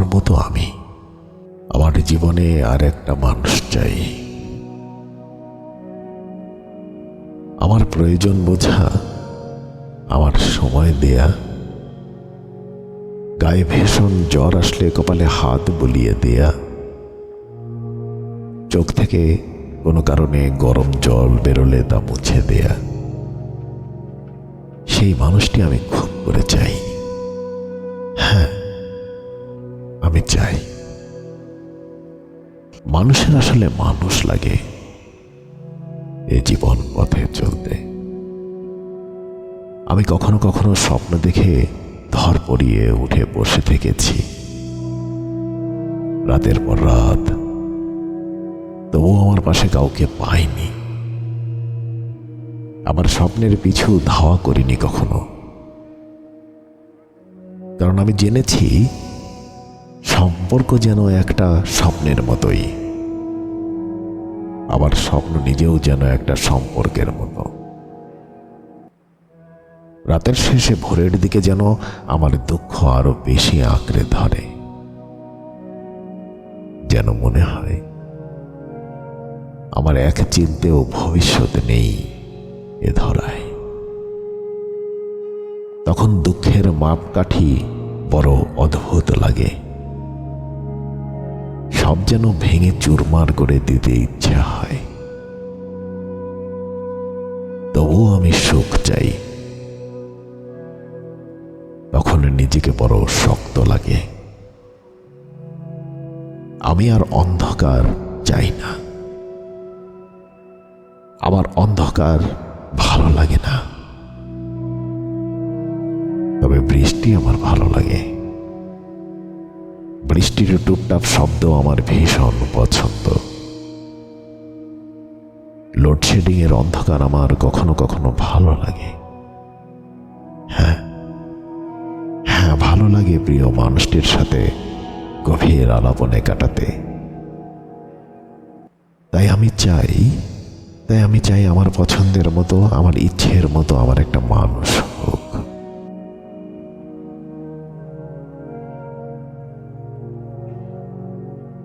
আমার মতো আমি। আমার জীবনে আর একটা মানুষ চাই। আমার প্রয়োজন বোঝা, আমার সময় দেয়া। গায়ে ভীষণ জ্বর আসলে কপালে হাত বুলিয়ে দেয়া। চোখ থেকে কোনো কারণে গরম জল বেরোলে তা মুছে দেয়া। সেই মানুষটি আমি খুব করে চাই। আমি চাই। মানুষের আসলে মানুষ লাগে এ জীবন পথে চলতে। আমি কখনো কখনো স্বপ্ন দেখে ধর পড়িয়ে উঠে বসে থেকেছি। রাতের পর রাত, তবুও আমার পাশে কাউকে পাইনি। আমার স্বপ্নের পিছু ধাওয়া করিনি কখনো। কারণ আমি জেনেছি সম্পর্ক যেন একটা স্বপ্নের মতোই। আবার স্বপ্ন নিজেও যেন একটা সম্পর্কের মতো। রাতের শেষে ভোরের দিকে যেন আমার দুঃখ আরও বেশি আঁকড়ে ধরে। যেন মনে হয়, আমার এক চিনতেও ভবিষ্যৎ নেই এ ধরায়। তখন দুঃখের মাপকাঠি বড় অদ্ভুত লাগে। সব যেন ভেঙে চুরমার করে দিতে ইচ্ছা হয়। তবুও আমি সুখ চাই। তখন নিজেকে বড় শক্ত লাগে। আমি আর অন্ধকার চাই না। আমার অন্ধকার ভালো লাগে না। তবে বৃষ্টি আমার ভালো লাগে। বৃষ্টির টুপটাপ শব্দ আমার ভীষণ পছন্দ। লোডশেডিং এর অন্ধকার আমার কখনো কখনো ভালো লাগে। হ্যাঁ? হ্যাঁ ভালো লাগে প্রিয় মানুষটির সাথে গভীর আলাপনে কাটাতে। তাই আমি চাই, তাই আমি চাই আমার পছন্দের মতো, আমার ইচ্ছের মতো আমার একটা মানুষ